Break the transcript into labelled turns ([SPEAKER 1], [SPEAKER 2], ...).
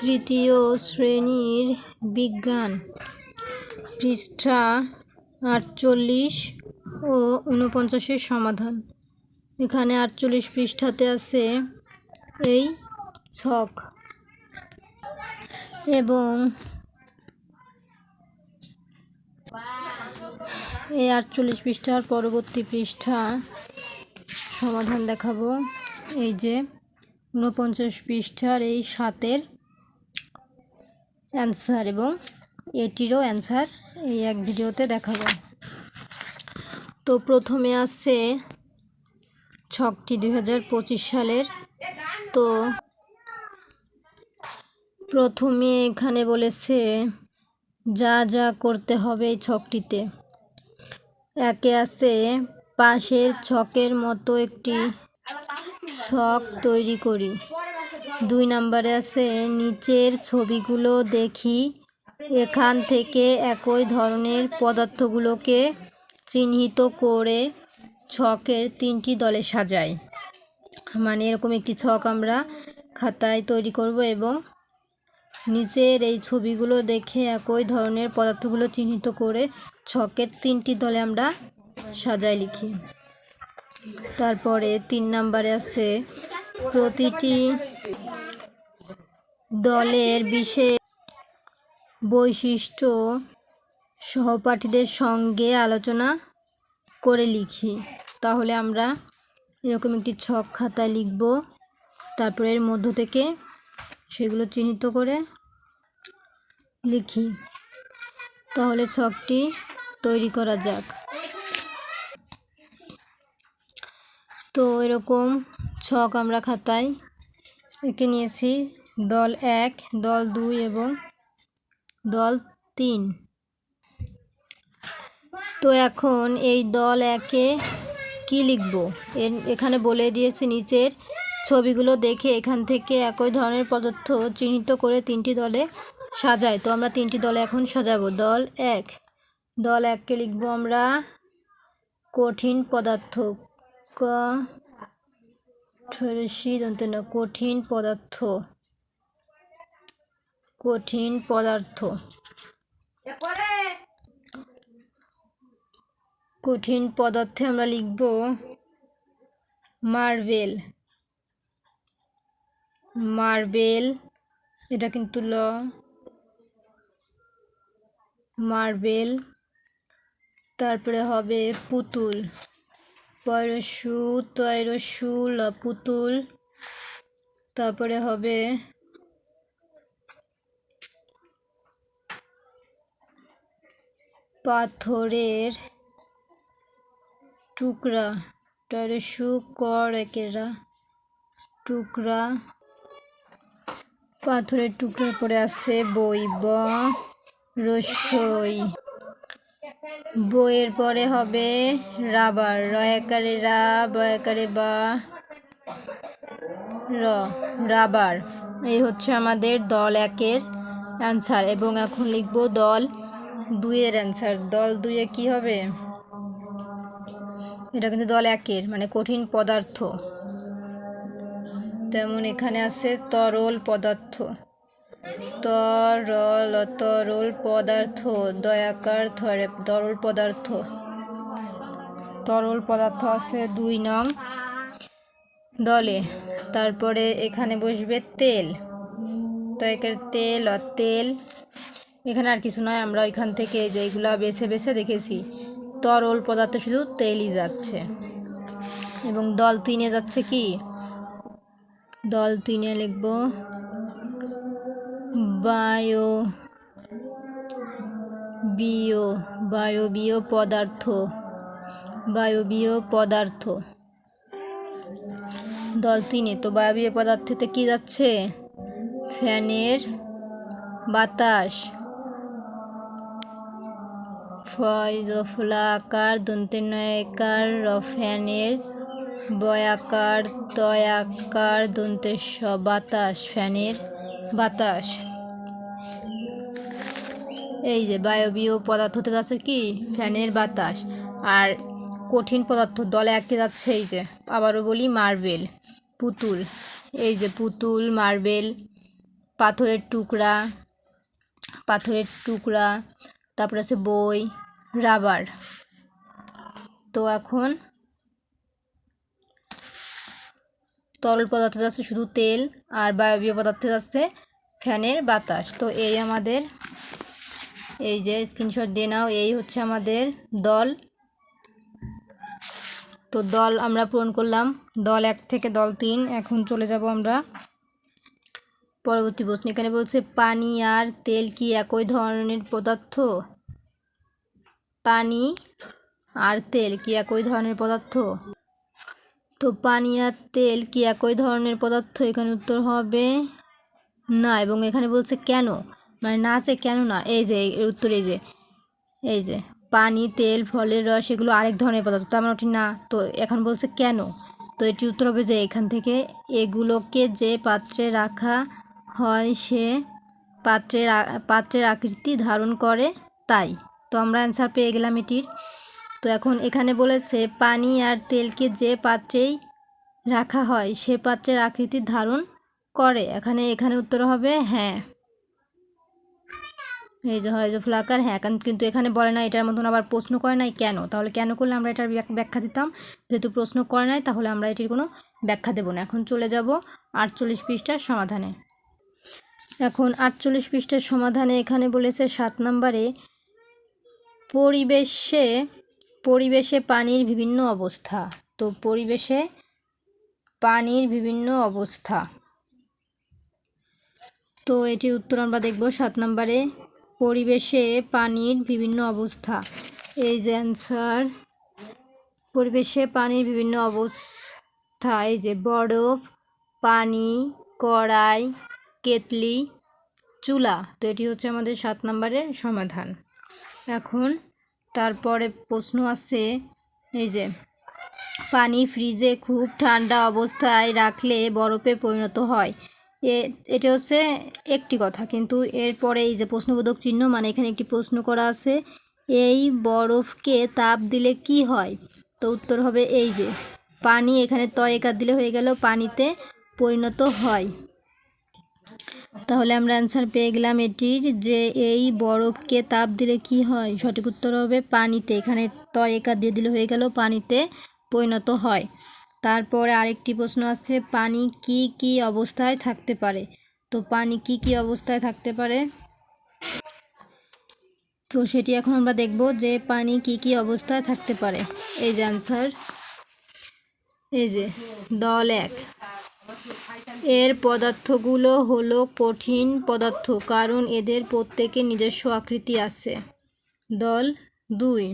[SPEAKER 1] তৃতীয় শ্রেণির বিজ্ঞান, পৃষ্ঠা আটচল্লিশ ও উনপঞ্চাশের সমাধান। এখানে আটচল্লিশ পৃষ্ঠাতে আছে এই ছক। এবং এই আটচল্লিশ পৃষ্ঠার পরবর্তী পৃষ্ঠা সমাধান দেখাবো। এই যে ঊনপঞ্চাশ পৃষ্ঠার এই সাতের অ্যান্সার এবং এটিরও অ্যান্সার এই এক ভিডিওতে দেখাবো। তো প্রথমে আছে ছকটি দুই হাজার পঁচিশ সালের। তো প্রথমে এখানে বলেছে, যা যা করতে হবে এই ছকটিতে। একে আছে, পাশের ছকের মতো একটি ছক তৈরি করি। দুই নম্বরে আছে, নিচের ছবিগুলো দেখি। এখান থেকে একই ধরনের পদার্থগুলোকে চিহ্নিত করে ছকের তিনটি দলে সাজাই। মানে এরকম একটি ছক আমরা খাতায় তৈরি করব এবং নিচের এই ছবিগুলো দেখে একই ধরনের পদার্থগুলো চিহ্নিত করে ছকের তিনটি দলে আমরা সাজাই লিখি। তারপরে তিন নাম্বারে আছে, প্রতিটি দলের বিশেষ বৈশিষ্ট্য সহপাঠীদের সঙ্গে আলোচনা করে লিখি। তাহলে আমরা এরকম একটি ছক খাতায় লিখব। তারপরে এর মধ্য থেকে সেগুলো চিহ্নিত করে লিখি। তাহলে ছকটি তৈরি করা যাক। তো এরকম ছক আমরা খাতায় এঁকে নিয়েছি। দল এক, দল দুই এবং দল তিন। তো এখন এই দল একে কি লিখব? এর, এখানে বলে দিয়েছে নিচের ছবিগুলো দেখে এখান থেকে একই ধরনের পদার্থ চিহ্নিত করে তিনটি দলে সাজাই তো আমরা তিনটি দলে এখন সাজাবো। দল এক, দল এককে লিখব আমরা কঠিন পদার্থ ক কঠিন পদার্থ। কঠিন পদার্থ। কঠিন পদার্থে আমরা লিখব মার্বেল। মার্বেল, এটা কিন্তু ল। মার্বেল, তারপরে হবে পুতুল। পয়রসু, তয়রসু ল পুতুল তারপরে হবে পাথরের টুকরা টয়রসু কর একেরা। টুকরা, পাথরের টুকরার পরে আছে বই ব রসই। বইয়ের পরে হবে রাবার র একারে রা একারে বা, র, রাবার। এই হচ্ছে আমাদের দল একের অ্যান্সার এবং এখন লিখব দল দুইয়ের অ্যান্সার দল দুইয়ে কি হবে? এটা কিন্তু দল একের মানে কঠিন পদার্থ। তেমন এখানে আছে তরল পদার্থ। তরল তরল পদার্থ, দয়াকার থরে, তরল পদার্থ। তরল পদার্থ আছে দুই নং দলে। তারপরে এখানে বসবে তেল। তো এখানে তেল আর তেল এখানে আর কিছু নয়, আমরা ওইখান থেকে যেগুলা বেছে বেছে দেখেছি, তরল পদার্থ শুধু তেলই যাচ্ছে। এবং দল তিনে যাচ্ছে কি? দল তিনে লিখব বায়ো বিও বায়বীয় পদার্থ বায়বীয় পদার্থ। দল তিনে, তো বায়বীয় পদার্থতে কি যাচ্ছে? ফ্যানের বাতাস। ফলাকার দন্তের নয়াকার ফ্যানের বয়াকার তয়াকার দন্তের স বাতাস, ফ্যানের বাতাস। এই যে বায়বীয় পদার্থ হতে যাচ্ছে কি? ফ্যানের বাতাস। আর কঠিন পদার্থ দলে একে যাচ্ছে এই যে, আবারও বলি মার্বেল, পুতুল। এই যে পুতুল, মার্বেল, পাথরের টুকরা পাথরের টুকরা, তারপরে আছে বই রাবার। তো এখন তরল পদার্থ যাচ্ছে শুধু তেল আর বায়বীয় পদার্থ যাচ্ছে ফ্যানের বাতাস। তো এই আমাদের, এই যে স্ক্রিনশট দিয়ে নাও, এই হচ্ছে আমাদের দল। তো দল আমরা পূরণ করলাম। দল এক থেকে দল তিন, এখন চলে যাব আমরা পরবর্তী প্রশ্ন। এখানে বলছে, পানি আর তেল কি একই ধরনের পদার্থ? পানি আর তেল, কি একই ধরনের পদার্থ? তো পানি আর তেল কি একই ধরনের পদার্থ? এখানে উত্তর হবে না, এবং এখানে বলছে কেন? মানে না আছে কেন না? এই যে, এর উত্তর এই যে এই যে, পানি, তেল, ফলের রস, এগুলো আরেক ধরনের পদার্থ, তো আমার ওটি না। তো এখন বলছে কেন? তো এটি উত্তর হবে যে এখান থেকে এগুলোকে যে পাত্রে রাখা হয় সে পাত্রের পাত্রের আকৃতি ধারণ করে তাই। তো আমরা অ্যান্সার পেয়ে গেলাম এটির। তো এখন এখানে বলেছে, পানি আর তেলকে যে পাত্রেই রাখা হয়, সে পাত্রের আকৃতি ধারণ করে। এখানে এখানে উত্তর হবে হ্যাঁ। এই যে হয় যে ফ্লাকার হ্যাঁ কারণ- কিন্তু এখানে বলে না, এটার মতন আবার প্রশ্ন করে নাই কেন? তাহলে কেন করলে আমরা এটার ব্যাখ্যা দিতাম? যেহেতু প্রশ্ন করে নাই, তাহলে আমরা এটির কোনো ব্যাখ্যা দেবো না। এখন চলে যাব আটচল্লিশ পৃষ্ঠার সমাধানে। এখন আটচল্লিশ পৃষ্ঠার সমাধানে এখানে বলেছে, সাত নম্বরে পরিবেশে পরিবেশে পানির বিভিন্ন অবস্থা। তো পরিবেশে পানির বিভিন্ন অবস্থা। তো এটি উত্তর আমরা দেখব সাত নম্বরে। পরিবেশে পানির বিভিন্ন অবস্থা। এই যে অ্যান্সার পরিবেশে পানির বিভিন্ন অবস্থা। এই যে বরফ, পানি, কড়াই কেতলি চুলা। তো এটি হচ্ছে আমাদের সাত নম্বরের সমাধান। এখন তারপরে প্রশ্ন আছে এই যে, পানি ফ্রিজে খুব ঠান্ডা অবস্থায় রাখলে বরফে পরিণত হয়। এ, এটা হচ্ছে একটি কথা, কিন্তু এরপরে এই যে প্রশ্নবোধক চিহ্ন মানে এখানে একটি প্রশ্ন করা আছে, এই বরফকে তাপ দিলে কি হয়? তো উত্তর হবে এই যে, পানি এখানে তয় একার দিলে হয়ে গেল, পানিতে পরিণত হয়। তাহলে আমরা অ্যান্সার পেয়ে গেলাম এটির যে এই বরফকে তাপ দিলে কি হয়? সঠিক উত্তর হবে পানিতে। এখানে ত একা দিয়ে দিলে হয়ে গেল, পানিতে পরিণত হয়। তারপরে আরেকটি প্রশ্ন আছে, পানি কি কি অবস্থায় থাকতে পারে? তো পানি কি কি অবস্থায় থাকতে পারে? তো সেটি এখন আমরা দেখব যে পানি কি কি অবস্থায় থাকতে পারে। এই যে অ্যান্সার এই যে, দল এক। এর পদার্থগুলো হলো কঠিন পদার্থ কারণ এদের প্রত্যেকে নিজস্ব আকৃতি আছে। দল দুই